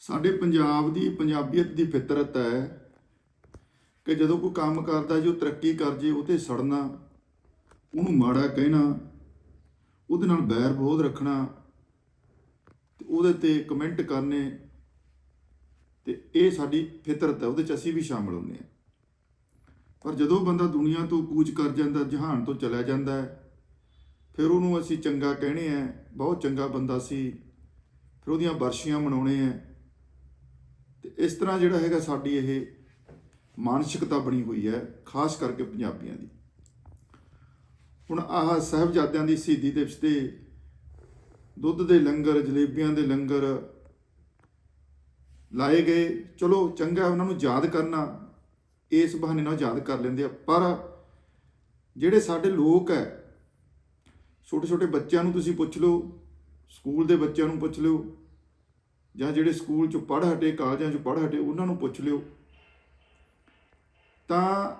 ਸਾਡੇ ਪੰਜਾਬ ਦੀ ਪੰਜਾਬੀਅਤ ਦੀ ਫਿਤਰਤ ਹੈ ਕਿ ਜਦੋਂ ਕੋਈ ਕੰਮ ਕਰਦਾ ਜੋ ਤਰੱਕੀ ਕਰ ਜੇ, ਉਹ ਤੇ ਸੜਨਾ, ਉਹਨੂੰ ਮਾੜਾ ਕਹਿਣਾ, ਉਹਦੇ ਨਾਲ ਬੈਰ ਵਿਰੋਧ ਰੱਖਣਾ, ਤੇ ਉਹਦੇ ਤੇ ਕਮੈਂਟ ਕਰਨੇ, ਤੇ ਇਹ ਸਾਡੀ ਫਿਤਰਤ ਹੈ, ਉਹਦੇ ਚ ਅਸੀਂ ਵੀ ਸ਼ਾਮਲ ਹੁੰਦੇ ਹਾਂ। ਪਰ ਜਦੋਂ ਬੰਦਾ ਦੁਨੀਆ ਤੋਂ ਕੂਚ ਕਰ ਜਾਂਦਾ, ਜਹਾਨ ਤੋਂ ਚਲਾ ਜਾਂਦਾ ਫਿਰ ਉਹਨੂੰ ਅਸੀਂ ਚੰਗਾ ਕਹਿਣੇ ਆ ਬਹੁਤ ਚੰਗਾ ਬੰਦਾ ਸੀ, ਫਿਰ ਉਹਦੀਆਂ ਵਰਸ਼ੀਆਂ ਮਨਾਉਣੇ ਆ ਇਸ ਤਰ੍ਹਾਂ ਜਿਹੜਾ ਹੈਗਾ ਸਾਡੀ ਇਹ ਮਾਨਸਿਕਤਾ ਬਣੀ ਹੋਈ ਹੈ, ਖਾਸ ਕਰਕੇ ਪੰਜਾਬੀਆਂ ਦੀ। ਹੁਣ ਆਹ ਸਾਹਿਬਜ਼ਾਦਿਆਂ ਦੀ ਸ਼ਹੀਦੀ ਦੇ ਵਿੱਚ ਤੇ ਦੁੱਧ ਦੇ ਲੰਗਰ, ਜਲੇਬੀਆਂ ਦੇ ਲੰਗਰ ਲਾਏ ਗਏ। ਚਲੋ, ਚੰਗਾ ਉਹਨਾਂ ਨੂੰ ਯਾਦ ਕਰਨਾ। ਇਸ ਬਹਾਨੇ ਨਾਲ ਯਾਦ ਕਰ ਲੈਂਦੇ ਆ। ਪਰ ਜਿਹੜੇ ਸਾਡੇ ਲੋਕ ਹੈ ਛੋਟੇ ਛੋਟੇ ਬੱਚਿਆਂ ਨੂੰ ਤੁਸੀਂ ਪੁੱਛ ਲਓ, ਸਕੂਲ ਦੇ ਬੱਚਿਆਂ ਨੂੰ ਪੁੱਛ ਲਿਓ ਜਾਂ ਜਿਹੜੇ ਸਕੂਲ ਚ ਪੜ੍ਹ ਹਟੇ, ਕਾਲਜਾਂ ਚ ਪੜ੍ਹ ਹਟੇ, ਉਹਨਾਂ ਨੂੰ ਪੁੱਛ ਲਿਓ। ਤਾਂ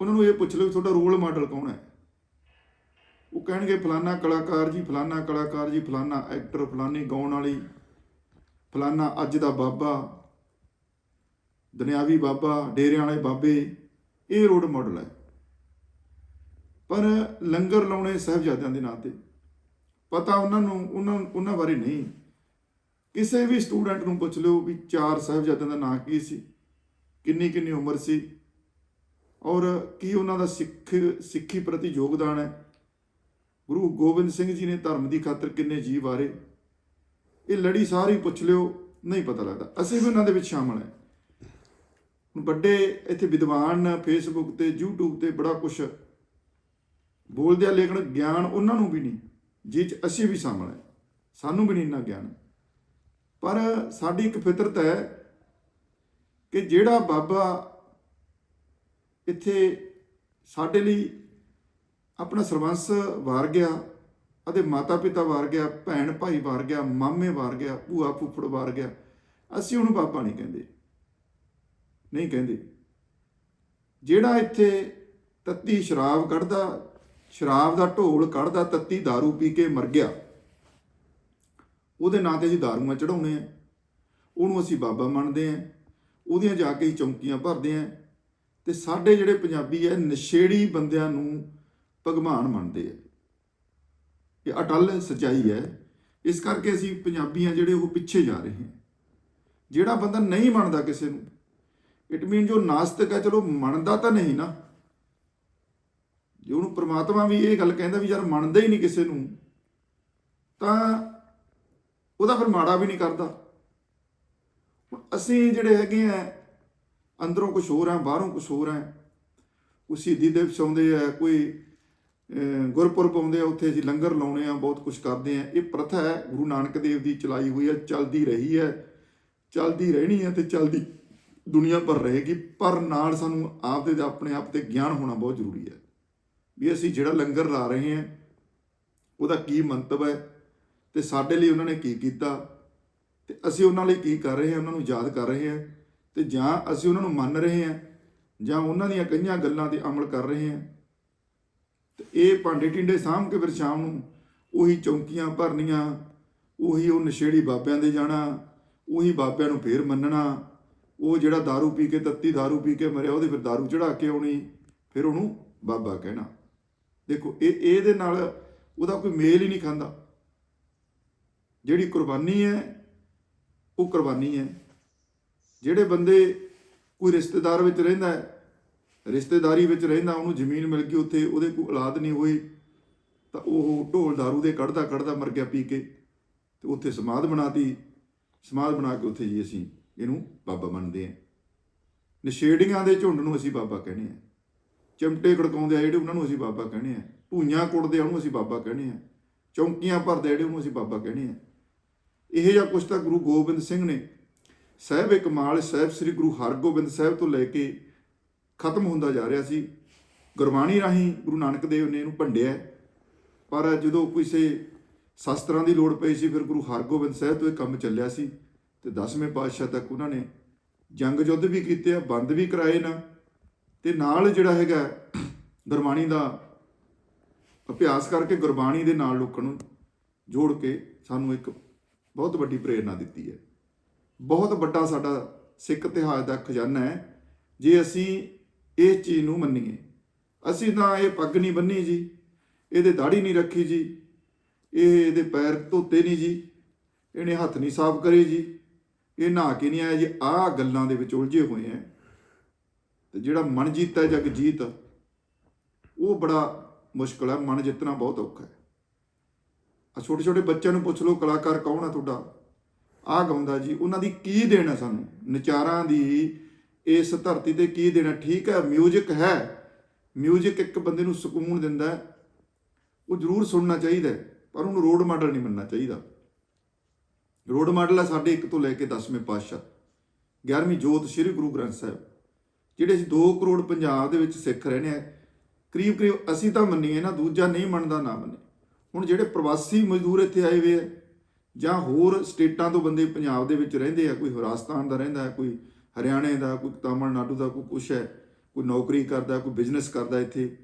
ਉਹਨਾਂ ਨੂੰ ਇਹ ਪੁੱਛ ਲਿਓ ਤੁਹਾਡਾ ਰੋਲ ਮਾਡਲ ਕੌਣ ਹੈ? ਉਹ ਕਹਿਣਗੇ, ਫਲਾਨਾ ਕਲਾਕਾਰ ਜੀ, ਫਲਾਨਾ ਕਲਾਕਾਰ ਜੀ, ਫਲਾਨਾ ਐਕਟਰ ਫਲਾਨੀ ਗਾਉਣ ਵਾਲੀ, ਫਲਾਨਾ ਅੱਜ ਦਾ ਬਾਬਾ, ਦੁਨਿਆਵੀ ਬਾਬਾ, ਡੇਰਿਆਂ ਵਾਲੇ ਬਾਬੇ, ਇਹ ਰੋਲ ਮਾਡਲ ਹੈ। ਪਰ ਲੰਗਰ ਲਾਉਣੇ ਸਾਹਿਬਜ਼ਾਦਿਆਂ ਦੇ ਨਾਂ ਤੇ। ਪਤਾ ਉਹਨਾਂ ਨੂੰ, ਉਹਨਾਂ ਉਹਨਾਂ ਬਾਰੇ ਨਹੀਂ। ਕਿਸੇ ਵੀ ਸਟੂਡੈਂਟ ਨੂੰ ਪੁੱਛ ਲਿਓ ਵੀ ਚਾਰ ਸਾਹਿਬਜ਼ਾਦਿਆਂ ਦਾ ਨਾਂ ਕੀ ਸੀ, ਕਿੰਨੀ ਕਿੰਨੀ ਉਮਰ ਸੀ ਔਰ ਕੀ ਉਹਨਾਂ ਦਾ ਸਿੱਖ, ਸਿੱਖੀ ਪ੍ਰਤੀ ਯੋਗਦਾਨ ਹੈ। ਗੁਰੂ ਗੋਬਿੰਦ ਸਿੰਘ ਜੀ ਨੇ ਧਰਮ ਦੀ ਖਾਤਰ ਕਿੰਨੇ ਜੀ ਵਾਰੇ। ਇਹ ਲੜੀ ਸਾਰੀ ਪੁੱਛ ਲਿਓ, ਨਹੀਂ ਪਤਾ ਲੱਗਦਾ। ਅਸੀਂ ਵੀ ਉਹਨਾਂ ਦੇ ਵਿੱਚ ਸ਼ਾਮਲ ਹੈ। ਵੱਡੇ ਇੱਥੇ ਵਿਦਵਾਨ ਫੇਸਬੁੱਕ ਤੇ, YouTube ਤੇ ਬੜਾ ਕੁਝ ਬੋਲਦੇ ਆ ਲੇਕਿਨ ਗਿਆਨ ਉਹਨਾਂ ਨੂੰ ਵੀ ਨਹੀਂ, ਜਿਹ 'ਚ ਅਸੀਂ ਵੀ ਸ਼ਾਮਲ ਹਾਂ। ਸਾਨੂੰ ਵੀ ਨਹੀਂ ਇੰਨਾ ਗਿਆਨ। ਪਰ ਸਾਡੀ ਇੱਕ ਫਿਤਰਤ ਹੈ ਕਿ ਜਿਹੜਾ ਬਾਬਾ ਇੱਥੇ ਸਾਡੇ ਲਈ ਆਪਣਾ ਸਰਵੰਸ ਵਾਰ ਗਿਆ, ਅਤੇ ਮਾਤਾ ਪਿਤਾ ਵਾਰ ਗਿਆ ਭੈਣ ਭਾਈ ਵਾਰ ਗਿਆ, ਮਾਮੇ ਵਾਰ ਗਿਆ ਭੂਆ ਫੁੱਫੜ ਵਾਰ ਗਿਆ, ਅਸੀਂ ਉਹਨੂੰ ਬਾਬਾ ਨਹੀਂ ਕਹਿੰਦੇ। ਨਹੀਂ ਕਹਿੰਦੇ। ਜਿਹੜਾ ਇੱਥੇ ਤੱਤੀ ਸ਼ਰਾਬ ਕੱਢਦਾ, ਸ਼ਰਾਬ ਦਾ ਢੋਲ ਕੱਢਦਾ, ਤੱਤੀ दारू ਪੀ ਕੇ ਮਰ ਗਿਆ ਉਹਦੇ ਨਾਂ ਤੇ ਅਸੀਂ ਦਾਰੂਆਂ ਚੜਾਉਣੇ ਆ ਉਹਨੂੰ ਅਸੀਂ ਬਾਬਾ ਮੰਨਦੇ ਆ ਉਹਦੀਆਂ ਜਾ ਕੇ ਹੀ ਚੌਂਕੀਆਂ ਭਰਦੇ ਆ ਤੇ ਸਾਡੇ ਜਿਹੜੇ ਪੰਜਾਬੀ ਐ ਨਸ਼ੇੜੀ ਬੰਦਿਆਂ ਨੂੰ ਭਗਵਾਨ ਮੰਨਦੇ ਆ। ਇਹ ਅਟਲ ਸਚਾਈ ਹੈ। ਇਸ ਕਰਕੇ ਅਸੀਂ ਪੰਜਾਬੀ ਪੰਜਾਬੀਆਂ ਜਿਹੜੇ ਉਹ ਪਿੱਛੇ ਜਾ ਰਹੇ ਹਾਂ। ਜਿਹੜਾ ਬੰਦਾ ਨਹੀਂ ਮੰਨਦਾ ਕਿਸੇ ਨੂੰ ਇਟ ਮੀਨ ਜੋ ਨਾਸਤਿਕ ਹੈ, ਚਲੋ ਮੰਨਦਾ ਤਾਂ ਨਹੀਂ ਨਾ। ਜੇ ਉਹਨੂੰ ਪ੍ਰਮਾਤਮਾ ਵੀ ਇਹ ਗੱਲ ਕਹਿੰਦਾ ਵੀ ਯਾਰ ਮੰਨਦਾ ਹੀ ਨਹੀਂ ਕਿਸੇ ਨੂੰ, ਤਾਂ ਉਹਦਾ ਫਿਰ ਮਾੜਾ ਵੀ ਨਹੀਂ ਕਰਦਾ। ਹੁਣ ਅਸੀਂ ਜਿਹੜੇ ਹੈਗੇ ਆ, ਅੰਦਰੋਂ ਕੁਝ ਹੋਰ ਆ, ਬਾਹਰੋਂ ਕੁਝ ਹੋਰ ਆ, ਕੋਈ ਸ਼ਹੀਦੀ ਦਿਵਸ ਆਉਂਦੇ ਆ, ਕੋਈ ਗੁਰਪੁਰਬ ਆਉਂਦੇ ਆ, ਉੱਥੇ ਅਸੀਂ ਲੰਗਰ ਲਾਉਣੇ ਆ, ਬਹੁਤ ਕੁਝ ਕਰਦੇ ਆ। ਇਹ ਪ੍ਰਥਾ ਹੈ, ਗੁਰੂ ਨਾਨਕ ਦੇਵ ਦੀ ਚਲਾਈ ਹੋਈ ਹੈ ਚੱਲਦੀ ਰਹੀ ਹੈ। ਚੱਲਦੀ ਰਹਿਣੀ ਹੈ ਤੇ ਚੱਲਦੀ ਦੁਨੀਆ ਪਰ ਰਹੇਗੀ, ਪਰ ਨਾਲ ਸਾਨੂੰ ਆਪ ਦੇ ਆਪਣੇ ਆਪ ਤੇ ਗਿਆਨ ਹੋਣਾ ਬਹੁਤ ਜ਼ਰੂਰੀ ਹੈ। ਵੀ ਅਸੀਂ ਜਿਹੜਾ ਲੰਗਰ ਲਾ ਰਹੇ ਹਾਂ, ਉਹਦਾ ਕੀ ਮੰਤਵ ਹੈ? ਤੇ ਸਾਡੇ ਲਈ ਉਹਨਾਂ ਨੇ ਕੀ ਕੀਤਾ ਤੇ ਅਸੀਂ ਉਹਨਾਂ ਲਈ ਕੀ ਕਰ ਰਹੇ ਹਾਂ ਉਹਨਾਂ ਨੂੰ ਯਾਦ ਕਰ ਰਹੇ ਹਾਂ ਤੇ ਜਾਂ ਅਸੀਂ ਉਹਨਾਂ ਨੂੰ ਮੰਨ ਰਹੇ ਹਾਂ ਜਾਂ ਉਹਨਾਂ ਦੀਆਂ ਕਈਆਂ ਗੱਲਾਂ ਤੇ ਅਮਲ ਕਰ ਰਹੇ ਹਾਂ ਤੇ ਇਹ ਭਾਂਡੇ ਟਿੰਡੇ ਸਾਂਭ ਕੇ ਫਿਰ ਸ਼ਾਮ ਨੂੰ ਉਹੀ ਚੌਂਕੀਆਂ ਭਰਨੀਆਂ ਉਹੀ ਉਹ ਨਸ਼ੇੜੀ ਬਾਬਿਆਂ ਦੇ ਜਾਣਾ ਉਹੀ ਬਾਬਿਆਂ ਨੂੰ ਫੇਰ ਮੰਨਣਾ ਉਹ ਜਿਹੜਾ दारू ਪੀ ਕੇ ਤੱਤੀ दारू ਪੀ ਕੇ ਮਰਿਆ ਉਹਦੇ ਫਿਰ दारू ਚੜਾ ਕੇ ਆਉਣੀ ਫਿਰ ਉਹਨੂੰ ਬਾਬਾ ਕਹਿਣਾ ਦੇਖੋ ਇਹ ਇਹਦੇ ਨਾਲ ਉਹਦਾ ਕੋਈ ਮੇਲ ਹੀ ਨਹੀਂ ਖਾਂਦਾ ਜਿਹੜੀ ਕੁਰਬਾਨੀ ਹੈ, ਉਹ ਕੁਰਬਾਨੀ ਹੈ। ਜਿਹੜੇ ਬੰਦੇ ਕੋਈ ਰਿਸ਼ਤੇਦਾਰ ਵਿੱਚ ਰਹਿੰਦਾ ਹੈ, ਰਿਸ਼ਤੇਦਾਰੀ ਵਿੱਚ ਰਹਿੰਦਾ, ਉਹਨੂੰ ਜ਼ਮੀਨ ਮਿਲ ਗਈ ਉੱਥੇ, ਉਹਦੇ ਕੋਈ ਔਲਾਦ ਨਹੀਂ ਹੋਈ, ਤਾਂ ਉਹ ਢੋਲ दारू ਦੇ ਕੱਢਦਾ ਕੱਢਦਾ ਮਰ ਗਿਆ ਪੀ ਕੇ, ਤੇ ਉੱਥੇ ਸਮਾਧ ਬਣਾਤੀ। ਸਮਾਧ ਬਣਾ ਕੇ ਉੱਥੇ ਜੀ ਅਸੀਂ ਇਹਨੂੰ ਬਾਬਾ ਮੰਨਦੇ ਹਾਂ। ਨਸ਼ੇੜੀਆਂ ਦੇ ਝੁੰਡ ਨੂੰ ਅਸੀਂ ਬਾਬਾ ਕਹਿੰਦੇ ਆ ਚਮਟੇ ਖੜਕਾਉਂਦੇ ਆ ਜਿਹੜੇ ਉਹਨਾਂ ਨੂੰ ਅਸੀਂ ਬਾਬਾ ਕਹਿੰਦੇ ਆ ਭੂਈਆਂ ਕੁੱਟਦੇ ਆ, ਉਹਨੂੰ ਅਸੀਂ ਬਾਬਾ ਕਹਿੰਦੇ ਆ ਚੌਂਕੀਆਂ ਭਰਦੇ ਆ ਜਿਹੜੇ ਉਹਨੂੰ ਅਸੀਂ ਬਾਬਾ ਕਹਿੰਦੇ ਆ ਇਹ ਜਿਹਾ ਕੁਛ ਤਾਂ ਗੁਰੂ ਗੋਬਿੰਦ ਸਿੰਘ ਨੇ ਸਾਹਿਬ ਮਾਲ ਸਾਹਿਬ ਸ੍ਰੀ ਗੁਰੂ ਹਰਗੋਬਿੰਦ ਸਾਹਿਬ ਤੋਂ ਲੈ ਕੇ ਖਤਮ ਹੁੰਦਾ ਜਾ ਰਿਹਾ ਸੀ। ਗੁਰਬਾਣੀ ਰਾਹੀਂ ਗੁਰੂ ਨਾਨਕ ਦੇਵ ਨੇ ਇਹਨੂੰ ਭੰਡਿਆ। ਪਰ ਜਦੋਂ ਕਿਸੇ ਸ਼ਸਤਰਾਂ ਦੀ ਲੋੜ ਪਈ ਸੀ, ਫਿਰ ਗੁਰੂ ਹਰਗੋਬਿੰਦ ਸਾਹਿਬ ਤੋਂ ਇਹ ਕੰਮ ਚੱਲਿਆ ਸੀ ਤੇ 10ਵੇਂ ਪਾਤਸ਼ਾਹ ਤੱਕ ਉਹਨਾਂ ਨੇ ਜੰਗ ਯੁੱਧ ਵੀ ਕੀਤੇ ਆ, ਬੰਦ ਵੀ ਕਰਾਏ ਨਾ। ਤੇ ਨਾਲ ਜਿਹੜਾ ਹੈਗਾ ਗੁਰਬਾਣੀ ਦਾ ਅਭਿਆਸ ਕਰਕੇ ਗੁਰਬਾਣੀ ਦੇ ਨਾਲ ਲੋਕਾਂ ਨੂੰ ਜੋੜ ਕੇ ਸਾਨੂੰ ਇੱਕ ਬਹੁਤ ਵੱਡੀ ਪ੍ਰੇਰਣਾ ਦਿੱਤੀ ਹੈ। ਬਹੁਤ ਵੱਡਾ ਸਾਡਾ ਸਿੱਖ ਇਤਿਹਾਸ ਦਾ ਖਜ਼ਾਨਾ ਹੈ। ਜੇ ਅਸੀਂ ਇਸ ਚੀਜ਼ ਨੂੰ ਮੰਨੀਏ, ਅਸੀਂ ਤਾਂ ਇਹ ਪੱਗ ਨਹੀਂ ਬੰਨੀ ਜੀ, ਇਹਦੇ ਦਾੜੀ ਨਹੀਂ ਰੱਖੀ ਜੀ, ਇਹ ਇਹਦੇ ਪੈਰ ਧੋਤੇ ਨਹੀਂ ਜੀ, ਇਹਨੇ ਹੱਥ ਨਹੀਂ ਸਾਫ਼ ਕਰੇ ਜੀ, ਇਹ ਨਹਾ ਕੇ ਨਹੀਂ ਆਇਆ ਜੀ, ਆਹ ਗੱਲਾਂ ਦੇ ਵਿੱਚ ਉਲਝੇ ਹੋਏ ਆ ਤੇ ਜਿਹੜਾ ਮਨ ਜੀਤਾ ਜਗ ਜੀਤ, ਉਹ ਬੜਾ ਮੁਸ਼ਕਲ ਹੈ, ਮਨ ਜਿੱਤਣਾ ਬਹੁਤ ਔਖਾ ਹੈ। ਆ ਛੋਟੇ ਛੋਟੇ ਬੱਚਿਆਂ ਨੂੰ ਪੁੱਛ ਲਓ ਕਲਾਕਾਰ ਕੌਣ ਹੈ ਤੁਹਾਡਾ ਆਹ ਗਾਉਂਦਾ ਜੀ ਉਹਨਾਂ ਦੀ ਕੀ ਦੇਣ ਹੈ ਸਾਨੂੰ ਨਚਾਰਾਂ ਦੀ ਇਸ ਧਰਤੀ ਤੇ ਕੀ ਦੇਣਾ ਠੀਕ ਹੈ 뮤직 ਹੈ 뮤직 ਇੱਕ ਬੰਦੇ ਨੂੰ ਸਕੂਨ ਦਿੰਦਾ ਹੈ ਉਹ ਜ਼ਰੂਰ ਸੁਣਨਾ ਚਾਹੀਦਾ ਹੈ, ਪਰ ਉਹਨੂੰ ਰੋਡ ਮਾਡਲ ਨਹੀਂ ਮੰਨਣਾ ਚਾਹੀਦਾ ਰੋਡ ਮਾਡਲ ਹੈ ਸਾਡੇ ਇੱਕ ਤੋਂ ਲੈ ਕੇ 10ਵੇਂ ਪਾਤਸ਼ਾਹ 11ਵੀਂ ਜੋਤ ਸ੍ਰੀ ਗੁਰੂ ਗ੍ਰੰਥ ਸਾਹਿਬ ਜਿਹੜੇ ਅਸੀਂ 2 ਕਰੋੜ ਪੰਜਾਬ ਦੇ ਵਿੱਚ ਸਿੱਖ ਰਹਿੰਦੇ ਆ ਕਰੀਬ ਕਰੀਬ ਅਸੀਂ ਤਾਂ ਮੰਨੀਏ ਨਾ ਦੂਜਾ ਨਹੀਂ ਮੰਨਦਾ ਨਾ ਮੰਨੇ ਹੁਣ ਜਿਹੜੇ ਪ੍ਰਵਾਸੀ ਮਜ਼ਦੂਰ ਇੱਥੇ ਆਏ ਹੋਏ ਆ ਜਾਂ ਹੋਰ ਸਟੇਟਾਂ ਤੋਂ ਬੰਦੇ ਪੰਜਾਬ ਦੇ ਵਿੱਚ ਰਹਿੰਦੇ ਆ ਕੋਈ ਰਾਜਸਥਾਨ ਦਾ ਰਹਿੰਦਾ ਕੋਈ ਹਰਿਆਣੇ ਦਾ ਕੋਈ ਤਾਮਿਲਨਾਡੂ ਦਾ ਕੋਈ ਕੁਛ ਹੈ ਕੋਈ ਨੌਕਰੀ ਕਰਦਾ ਕੋਈ ਬਿਜ਼ਨਸ ਕਰਦਾ ਇੱਥੇ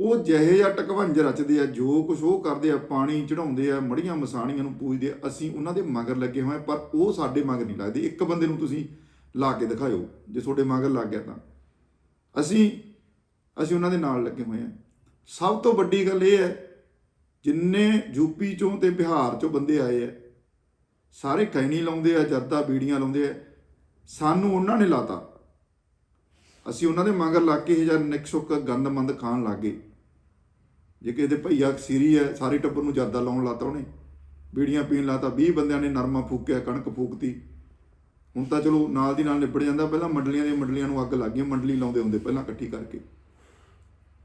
ਉਹ ਜਿਹੇ ਜਾਂ ਟਕਵੰਜ ਰਚਦੇ ਆ ਜੋ ਕੁਝ ਉਹ ਕਰਦੇ ਆ ਪਾਣੀ ਚੜਾਉਂਦੇ ਆ ਮੜੀਆਂ ਮਸਾਣੀਆਂ ਨੂੰ ਪੂਜਦੇ ਆ ਅਸੀਂ ਉਹਨਾਂ ਦੇ ਮਗਰ ਲੱਗੇ ਹੋਏ ਆ, ਪਰ ਉਹ ਸਾਡੇ ਮਗਰ ਨਹੀਂ ਲੱਗਦੇ। ਇੱਕ ਬੰਦੇ ਨੂੰ ਤੁਸੀਂ ਲਾ ਕੇ ਦਿਖਾਇਓ ਜੇ ਤੁਹਾਡੇ ਮਗਰ ਲੱਗ ਗਿਆ ਤਾਂ। ਅਸੀਂ ਅਸੀਂ ਉਹਨਾਂ ਦੇ ਨਾਲ ਲੱਗੇ ਹੋਏ ਆ। ਸਭ ਤੋਂ ਵੱਡੀ ਗੱਲ ਇਹ ਹੈ ਜਿੰਨੇ ਯੂਪੀ ਚੋਂ ਤੇ ਬਿਹਾਰ ਚੋਂ ਬੰਦੇ ਆਏ ਆ ਸਾਰੇ ਕੈਣੀ ਲਾਉਂਦੇ ਆ, ਜਰਦਾ ਬੀੜੀਆਂ ਲਾਉਂਦੇ ਆ ਸਾਨੂੰ ਉਹਨਾਂ ਨੇ ਲਾਤਾ। ਅਸੀਂ ਉਹਨਾਂ ਦੇ ਮਗਰ ਲੱਗ ਕੇ ਇਹ ਜਾਂ ਨਿਕਸੁੱਕ ਗੰਦਮੰਦ ਖਾਣ ਲੱਗੇ ਜੇ ਕਿਸੇ ਦੇ ਭਈਆ ਸੀਰੀ ਹੈ ਸਾਰੇ ਟੱਬਰ ਨੂੰ ਜਰਦਾ ਲਾਉਣ ਲਾਤਾ ਉਹਨੇ। ਬੀੜੀਆਂ ਪੀਣ ਲਾਤਾ 20 ਬੰਦਿਆਂ ਨੇ ਨਰਮਾ ਫੂਕਿਆ, ਕਣਕ ਫੂਕਤੀ। ਹੁਣ ਤਾਂ ਚਲੋ ਨਾਲ ਦੀ ਨਾਲ ਨਿਬੜ ਜਾਂਦਾ, ਪਹਿਲਾਂ ਮੰਡਲੀਆਂ ਦੀਆਂ ਮੰਡਲੀਆਂ ਨੂੰ ਅੱਗ ਲੱਗ ਗਈ, ਮੰਡਲੀ ਲਾਉਂਦੇ ਹੁੰਦੇ, ਪਹਿਲਾਂ ਇਕੱਠੀ ਕਰਕੇ।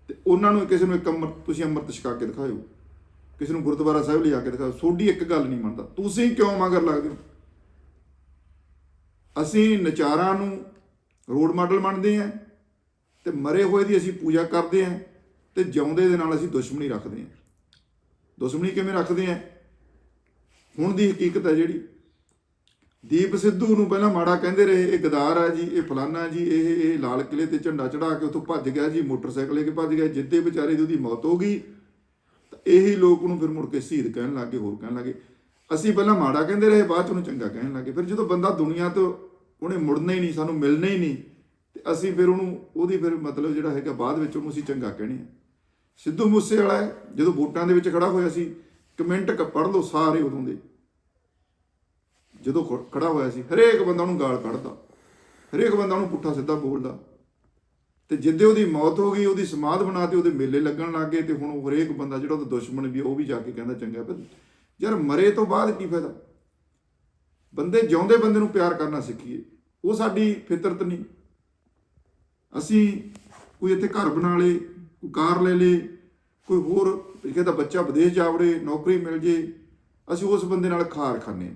ਤੇ ਉਹਨਾਂ ਨੂੰ ਕਿਸੇ ਨੂੰ ਇੱਕ ਅੰਮ੍ਰਿਤ ਤੁਸੀਂ ਅੰਮ੍ਰਿਤ ਛਕਾ ਕੇ ਦਿਖਾਇਓ। ਕਿਸੇ ਨੂੰ ਗੁਰਦੁਆਰਾ ਸਾਹਿਬ ਲਿਜਾ ਕੇ ਦਿਖਾਓ ਸੋਡੀ ਇੱਕ ਗੱਲ ਨਹੀਂ ਮੰਨਦਾ। ਤੁਸੀਂ ਕਿਉਂ ਮਗਰ ਲੱਗਦੇ ਹੋ? ਅਸੀਂ ਨਚਾਰਾਂ ਨੂੰ ਰੋਡ ਮਾਡਲ ਮੰਨਦੇ ਆ ਤੇ ਮਰੇ ਹੋਏ ਦੀ ਅਸੀਂ ਪੂਜਾ ਕਰਦੇ ਆ ਤੇ ਜਿਉਂਦੇ ਦੇ ਨਾਲ ਅਸੀਂ ਦੁਸ਼ਮਣੀ ਰੱਖਦੇ ਆ ਦੁਸ਼ਮਣੀ ਕਿਵੇਂ ਰੱਖਦੇ ਆ ਹੁਣ ਦੀ ਹਕੀਕਤ ਹੈ ਜਿਹੜੀ। ਦੀਪ ਸਿੱਧੂ ਨੂੰ ਪਹਿਲਾਂ ਮਾੜਾ ਕਹਿੰਦੇ ਰਹੇ, ਇਹ ਗਦਾਰ ਹੈ ਜੀ, ਇਹ ਫਲਾਨਾ ਜੀ, ਇਹ ਇਹ ਲਾਲ ਕਿਲੇ ਤੇ ਝੰਡਾ ਚੜਾ ਕੇ ਉੱਥੋਂ ਭੱਜ ਗਿਆ ਜੀ, ਮੋਟਰਸਾਈਕਲ ਲੈ ਕੇ ਭੱਜ ਗਿਆ, ਜਿੱਦੇ ਵਿਚਾਰੇ ਦੀ ਉਹਦੀ ਮੌਤ ਹੋ ਗਈ। ਇਹੀ ਲੋਕ ਉਹਨੂੰ ਫਿਰ ਮੁੜ ਕੇ ਸ਼ਹੀਦ ਕਹਿਣ ਲੱਗੇ ਹੋਰ ਕਹਿਣ ਲੱਗੇ। ਅਸੀਂ ਪਹਿਲਾਂ ਮਾੜਾ ਕਹਿੰਦੇ ਰਹੇ ਬਾਅਦ ਚ ਉਹਨੂੰ ਚੰਗਾ ਕਹਿਣ ਲੱਗੇ। ਫਿਰ ਜਦੋਂ ਬੰਦਾ ਦੁਨੀਆ ਤੋਂ ਉਹਨੇ ਮੁੜਨਾ ਹੀ ਨਹੀਂ ਸਾਨੂੰ ਮਿਲਣਾ ਹੀ ਨਹੀਂ ਤੇ ਅਸੀਂ ਫਿਰ ਉਹਨੂੰ ਉਹਦੀ ਫਿਰ ਮਤਲਬ ਜਿਹੜਾ ਹੈਗਾ ਬਾਅਦ ਵਿੱਚ ਉਹਨੂੰ ਅਸੀਂ ਚੰਗਾ ਕਹਿਣੇ ਆ। ਸਿੱਧੂ ਮੂਸੇ ਵਾਲਾ ਹੈ, ਜਦੋਂ ਵੋਟਾਂ ਦੇ ਵਿੱਚ ਖੜਾ ਹੋਇਆ ਸੀ ਕਮੈਂਟ ਕ ਪੜ੍ਹ ਲਓ ਸਾਰੇ ਉਦੋਂ ਦੇ। ਜਦੋਂ ਖ- ਖੜਾ ਹੋਇਆ ਸੀ ਹਰੇਕ ਬੰਦਾ ਉਹਨੂੰ ਗਾਲ ਕੱਢਦਾ। ਹਰੇਕ ਬੰਦਾ ਉਹਨੂੰ ਪੁੱਠਾ ਸਿੱਧਾ ਬੋਲਦਾ। ਤੇ ਜਿੱਦੇ ਉਹਦੀ ਮੌਤ ਹੋ ਗਈ, ਉਹਦੀ ਸਮਾਧ ਬਣਾ ਬਣਾਤੀ ਉਹਦੇ ਮੇਲੇ ਲੱਗਣ ਲੱਗ ਗਏ ਤੇ ਹੁਣ ਉਹ ਹਰੇਕ ਬੰਦਾ ਜਿਹੜਾ ਉਹਦਾ ਦੁਸ਼ਮਣ ਵੀ ਉਹ ਵੀ ਜਾ ਕੇ ਕਹਿੰਦਾ ਚੰਗਾ ਪਰ ਯਾਰ ਮਰੇ ਤੋਂ ਬਾਅਦ ਕੀ ਫਾਇਦਾ? ਬੰਦੇ ਜਿਉਂਦੇ ਬੰਦੇ ਨੂੰ ਪਿਆਰ ਕਰਨਾ ਸਿੱਖੀਏ। ਉਹ ਸਾਡੀ ਫਿਤਰਤ ਨਹੀਂ। ਅਸੀਂ ਕੋਈ ਇੱਥੇ ਘਰ ਬਣਾ ਲੇ ਕੋਈ ਕਾਰ ਲੈ ਲੇ ਕੋਈ ਹੋਰ ਕਿਸੇ ਦਾ ਬੱਚਾ ਵਿਦੇਸ਼ ਜਾਵੜੇ, ਨੌਕਰੀ ਮਿਲ ਜੇ, ਅਸੀਂ ਉਸ ਬੰਦੇ ਨਾਲ ਖਾਰ ਖਾਂਦੇ ਹਾਂ।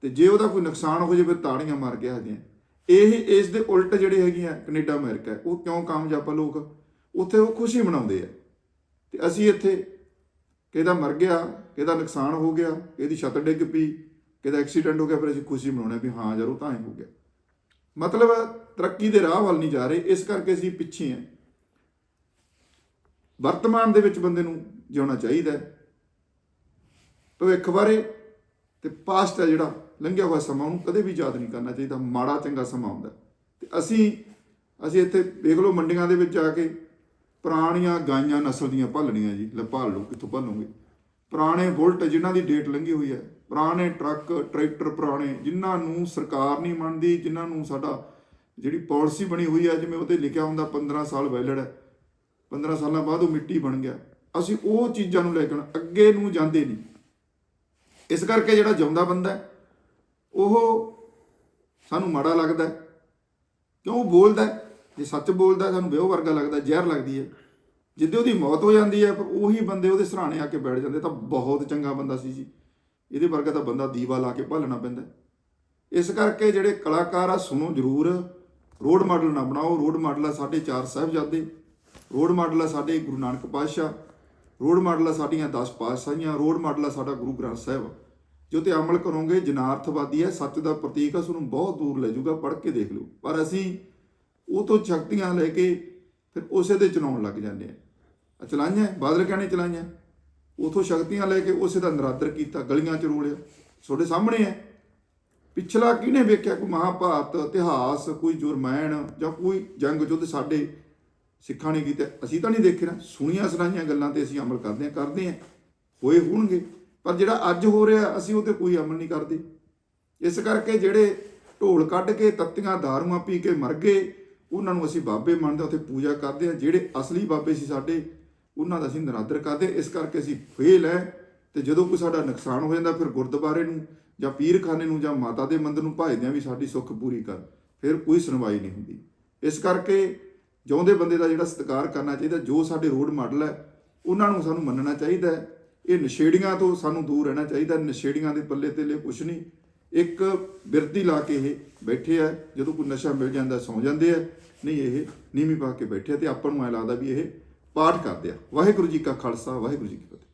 ਤੇ ਜੇ ਉਹਦਾ ਕੋਈ ਨੁਕਸਾਨ ਹੋ ਜਾਵੇ ਫਿਰ ਤਾੜੀਆਂ ਮਾਰ ਕੇ ਹੱਸਦੇ ਆ ਇਹ, ਇਸ ਦੇ ਉਲਟ ਜਿਹੜੇ ਹੈਗੇ ਆ ਕੈਨੇਡਾ, ਅਮਰੀਕਾ, ਉਹ ਕਿਉਂ ਕਾਮਯਾਬ ਆ ਲੋਕ? ਉੱਥੇ ਉਹ ਖੁਸ਼ੀ ਮਨਾਉਂਦੇ ਆ। ਤੇ ਅਸੀਂ ਇੱਥੇ ਕਿਹਦਾ ਮਰ ਗਿਆ, ਕਿਹਦਾ ਨੁਕਸਾਨ ਹੋ ਗਿਆ, ਕਿਹਦੀ ਛੱਤ ਡਿੱਗ ਪਈ, ਕਿਹਦਾ ਐਕਸੀਡੈਂਟ ਹੋ ਗਿਆ, ਫਿਰ ਅਸੀਂ ਖੁਸ਼ੀ ਮਨਾਉਣੇ ਵੀ ਹਾਂ ਯਾਰ, ਉਹ ਤਾਂ ਹੀ ਹੋ ਗਿਆ। ਮਤਲਬ ਤਰੱਕੀ ਦੇ ਰਾਹ ਵੱਲ ਨਹੀਂ ਜਾ ਰਹੇ, ਇਸ ਕਰਕੇ ਅਸੀਂ ਪਿੱਛੇ ਆ। ਵਰਤਮਾਨ ਦੇ ਵਿੱਚ ਬੰਦੇ ਨੂੰ ਜਿਉਣਾ ਚਾਹੀਦਾ ਭਵਿੱਖ ਬਾਰੇ ਤੇ ਪਾਸਟ ਹੈ ਜਿਹੜਾ ਲੰਘਿਆ ਹੋਇਆ ਸਮਾਂ ਉਹਨੂੰ ਕਦੇ ਵੀ ਯਾਦ ਨਹੀਂ ਕਰਨਾ ਚਾਹੀਦਾ ਮਾੜਾ ਚੰਗਾ ਸਮਾਂ ਹੁੰਦਾ। ਤੇ ਅਸੀਂ ਅਸੀਂ ਇੱਥੇ ਵੇਖ ਲਓ ਮੰਡੀਆਂ ਦੇ ਵਿੱਚ ਜਾ ਕੇ ਪੁਰਾਣੀਆਂ ਗਾਈਆਂ ਨਸਲ ਦੀਆਂ ਭਾਲਣੀਆਂ ਜੀ ਲੈ ਭਾਲ ਲਓ ਕਿੱਥੋਂ ਭਾਲੋਗੇ? ਪੁਰਾਣੇ ਬੁਲਟ ਜਿਨ੍ਹਾਂ ਦੀ ਡੇਟ ਲੰਘੀ ਹੋਈ ਹੈ ਪੁਰਾਣੇ ਟਰੱਕ ਟਰੈਕਟਰ ਪੁਰਾਣੇ ਜਿਨ੍ਹਾਂ ਨੂੰ ਸਰਕਾਰ ਨਹੀਂ ਮੰਨਦੀ ਜਿਨ੍ਹਾਂ ਨੂੰ ਸਾਡਾ ਜਿਹੜੀ ਪਾਲਿਸੀ ਬਣੀ ਹੋਈ ਹੈ ਜਿਵੇਂ ਉਹਤੇ ਲਿਖਿਆ ਹੁੰਦਾ 15 ਸਾਲ ਵੈਲਿਡ ਹੈ 15 ਸਾਲਾਂ ਬਾਅਦ ਉਹ ਮਿੱਟੀ ਬਣ ਗਿਆ। ਅਸੀਂ ਉਹ ਚੀਜ਼ਾਂ ਨੂੰ ਲੈ ਕੇ ਹੁਣ ਅੱਗੇ ਨੂੰ ਜਾਂਦੇ ਨਹੀਂ। ਇਸ ਕਰਕੇ ਜਿਹੜਾ ਜਿਉਂਦਾ ਬੰਦਾ ਹੈ, ਉਹ ਸਾਨੂੰ ਮਾੜਾ ਲੱਗਦਾ ਕਿਉਂ ਉਹ ਬੋਲਦਾ ਜੇ ਸੱਚ ਬੋਲਦਾ ਸਾਨੂੰ ਵਿਉ ਵਰਗਾ ਲੱਗਦਾ ਜ਼ਹਿਰ ਲੱਗਦੀ ਹੈ। ਜਿੱਦੇ ਉਹਦੀ ਮੌਤ ਹੋ ਜਾਂਦੀ ਹੈ ਪਰ ਉਹੀ ਬੰਦੇ ਉਹਦੇ ਸਰਾਣੇ ਆ ਕੇ ਬੈਠ ਜਾਂਦੇ, ਤਾਂ ਬਹੁਤ ਚੰਗਾ ਬੰਦਾ ਸੀ ਜੀ। ਇਹਦੇ ਵਰਗਾ ਤਾਂ ਬੰਦਾ ਦੀਵਾ ਲਾ ਕੇ ਭਾਲਣਾ ਪੈਂਦਾ ਇਸ ਕਰਕੇ ਜਿਹੜੇ ਕਲਾਕਾਰ ਆ, ਸੁਣੋ ਜ਼ਰੂਰ। ਰੋਡ ਮਾਡਲ ਨਾ ਬਣਾਓ। ਰੋਡ ਮਾਡਲ ਆ ਸਾਡੇ ਚਾਰ ਸਾਹਿਬਜ਼ਾਦੇ। ਰੋਡ ਮਾਡਲ ਆ ਸਾਡੇ ਗੁਰੂ ਨਾਨਕ ਪਾਤਸ਼ਾਹ। ਰੋਡ ਮਾਡਲ ਆ ਸਾਡੀਆਂ 10 ਪਾਤਸ਼ਾਹੀਆਂ। ਰੋਡ ਮਾਡਲ ਆ ਸਾਡਾ ਗੁਰੂ ਗ੍ਰੰਥ ਸਾਹਿਬ। ਜੋ ਤੇ ਅਮਲ ਕਰੋਗੇ, ਜਨਾਰਥਵਾਦੀ ਹੈ, ਸੱਚ ਦਾ ਪ੍ਰਤੀਕ ਹੈ ਤੁਹਾਨੂੰ ਬਹੁਤ ਦੂਰ ਲੈ ਜਾਊਗਾ, ਪੜ੍ਹ ਕੇ ਦੇਖ ਲਓ ਪਰ ਅਸੀਂ ਉਹ ਤੋਂ ਸ਼ਕਤੀਆਂ ਲੈ ਕੇ ਫਿਰ ਉਸੇ ਦੇ ਚਲਾਉਣ ਲੱਗ ਜਾਂਦੇ ਆ ਚਲਾਈਆਂ, ਬਾਦਲ ਕਹਿੰਦੇ ਚਲਾਈਆਂ? ਉਥੋਂ ਸ਼ਕਤੀਆਂ ਲੈ ਕੇ ਉਸੇ ਦਾ ਨਰਾਦਰ ਕੀਤਾ, ਗਲੀਆਂ ਚ ਰੋਲਿਆ ਤੁਹਾਡੇ ਸਾਹਮਣੇ ਹੈ। ਪਿਛਲਾ ਕਿਹਨੇ ਵੇਖਿਆ? ਕੋਈ ਮਹਾਭਾਰਤ, ਇਤਿਹਾਸ, ਕੋਈ ਜੁਰਮੈਨ ਜਾਂ ਕੋਈ ਜੰਗ ਯੁੱਧ ਸਾਡੇ ਸਿੱਖਾਂ ਨੇ ਕੀਤਾ? ਅਸੀਂ ਤਾਂ ਨਹੀਂ ਦੇਖੇ ਨਾ ਸੁਣੀਆਂ ਸੁਣਾਈਆਂ ਗੱਲਾਂ ਤੇ ਅਸੀਂ ਅਮਲ ਕਰਦੇ ਹਾਂ ਕਰਦੇ ਹਾਂ। ਹੋਏ ਹੋਣਗੇ। ਪਰ ਜਿਹੜਾ ਅੱਜ ਹੋ ਰਿਹਾ, ਅਸੀਂ ਉਹ ਤੇ ਕੋਈ ਅਮਲ ਨਹੀਂ ਕਰਦੇ। ਇਸ ਕਰਕੇ ਜਿਹੜੇ ਢੋਲ ਕੱਢ ਕੇ, ਤੱਤੀਆਂ, ਦਾਰੂਆਂ ਪੀ ਕੇ ਮਰ ਗਏ, ਉਹਨਾਂ ਨੂੰ ਅਸੀਂ ਬਾਬੇ ਮੰਨਦੇ ਉੱਥੇ ਪੂਜਾ ਕਰਦੇ ਹਾਂ। ਜਿਹੜੇ ਅਸਲੀ ਬਾਬੇ ਸੀ ਸਾਡੇ, ਉਹਨਾਂ ਦਾ ਅਸੀਂ ਨਰਾਦਰ ਕਰਦੇ ਇਸ ਕਰਕੇ ਅਸੀਂ ਫੇਲ ਹੈ ਤੇ ਜਦੋਂ ਕੋਈ ਸਾਡਾ ਨੁਕਸਾਨ ਹੋ ਜਾਂਦਾ, ਫਿਰ ਗੁਰਦੁਆਰੇ ਨੂੰ ਜਾਂ ਪੀਰਖਾਨੇ ਨੂੰ ਜਾਂ ਮਾਤਾ ਦੇ ਮੰਦਰ ਨੂੰ ਭਜਦੇ ਹਾਂ ਵੀ ਸਾਡੀ ਸੁੱਖ ਪੂਰੀ ਕਰ। ਫਿਰ ਕੋਈ ਸੁਣਵਾਈ ਨਹੀਂ ਹੁੰਦੀ। ਇਸ ਕਰਕੇ ਜਿਉਂਦੇ ਬੰਦੇ ਦਾ ਜਿਹੜਾ ਸਤਿਕਾਰ ਕਰਨਾ ਚਾਹੀਦਾ, ਜੋ ਸਾਡੇ ਰੋਡ ਮਾਡਲ ਹੈ, ਉਹਨਾਂ ਨੂੰ ਸਾਨੂੰ ਮੰਨਣਾ ਚਾਹੀਦਾ ਹੈ। ਇਹ ਨਸ਼ੇੜੀਆਂ ਤੋਂ ਸਾਨੂੰ ਦੂਰ ਰਹਿਣਾ ਚਾਹੀਦਾ, ਨਸ਼ੇੜੀਆਂ ਦੇ ਪੱਲੇ ਤੇਲੇ ਕੁਛ ਨਹੀਂ। ਇੱਕ ਬਿਰਤੀ ਲਾ ਕੇ ਇਹ ਬੈਠੇ ਆ, ਜਦੋਂ ਕੋਈ ਨਸ਼ਾ ਮਿਲ ਜਾਂਦਾ, ਸੌ ਜਾਂਦੇ ਆ। ਨਹੀਂ, ਇਹ ਨੀਵੀਂ ਪਾ ਕੇ ਬੈਠੇ ਆ ਤੇ ਆਪਾਂ ਨੂੰ ਐ ਲੱਗਦਾ ਵੀ ਇਹ ਪਾਠ ਕਰਦੇ ਆ। ਵਾਹਿਗੁਰੂ ਜੀ ਕਾ ਖਾਲਸਾ, ਵਾਹਿਗੁਰੂ ਜੀ ਕੀ ਫਤਿਹ।